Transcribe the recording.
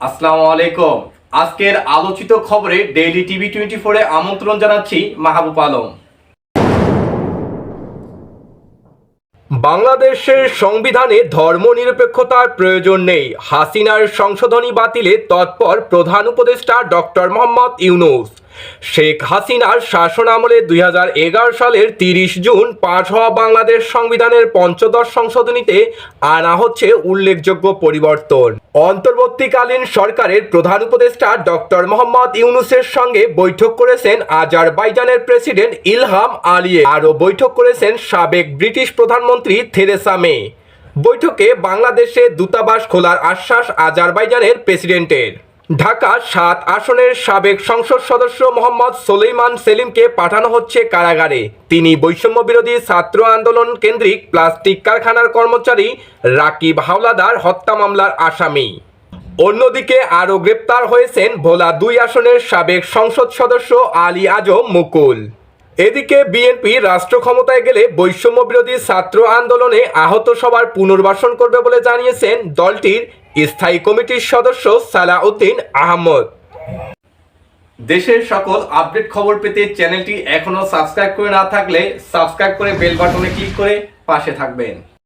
আসসালামু আলাইকুম। আজকের আলোচিত খবরে ডেইলি টিভি টোয়েন্টি ফোরে আমন্ত্রণ জানাচ্ছি মাহবুব আলম। বাংলাদেশের সংবিধানে ধর্মনিরপেক্ষতার প্রয়োজন নেই। হাসিনার সংশোধনী বাতিলে তৎপর প্রধান উপদেষ্টা ডক্টর মোহাম্মদ ইউনুস। শেখ হাসিনার শাসন আমলে দু হাজার এগারো সালের তিরিশ জুন পাশ হওয়া বাংলাদেশ সংবিধানের পঞ্চদশ সংশোধনীতে আনা হচ্ছে উল্লেখযোগ্য পরিবর্তন। অন্তর্বর্তীকালীন সরকারের প্রধান উপদেষ্টা ডক্টর মোহাম্মদ ইউনুসের সঙ্গে বৈঠক করেছেন আজারবাইজানের প্রেসিডেন্ট ইলহাম আলিয়ে আরও বৈঠক করেছেন সাবেক ব্রিটিশ প্রধানমন্ত্রী থেরেসা মে। বৈঠকে বাংলাদেশে দূতাবাস খোলার আশ্বাস আজারবাইজানের প্রেসিডেন্টের। ঢাকা সাত আসনের সাবেক সংসদ সদস্য মোহাম্মদ সোলেইমান সেলিমকে পাঠানো হচ্ছে কারাগারে। তিনি বৈষম্য বিরোধী ছাত্র আন্দোলন কেন্দ্রিক প্লাস্টিক কারখানার কর্মচারী রাকিব হাওলাদার হত্যা মামলার আসামি। অন্যদিকে আরও গ্রেপ্তার হয়েছেন ভোলা দুই আসনের সাবেক সংসদ সদস্য আলী আজম মুকুল। এদিকে বিএনপি রাষ্ট্র ক্ষমতায় গেলে বৈষম্য বিরোধী ছাত্র আন্দোলনে আহত সবার পুনর্বাসন করবে বলে জানিয়েছেন দলটির স্থায়ী কমিটির সদস্য সালাউদ্দিন আহমদ। দেশের সকল আপডেট খবর পেতে চ্যানেলটি এখনও সাবস্ক্রাইব করে না থাকলে সাবস্ক্রাইব করে বেল বাটনে ক্লিক করে পাশে থাকবেন।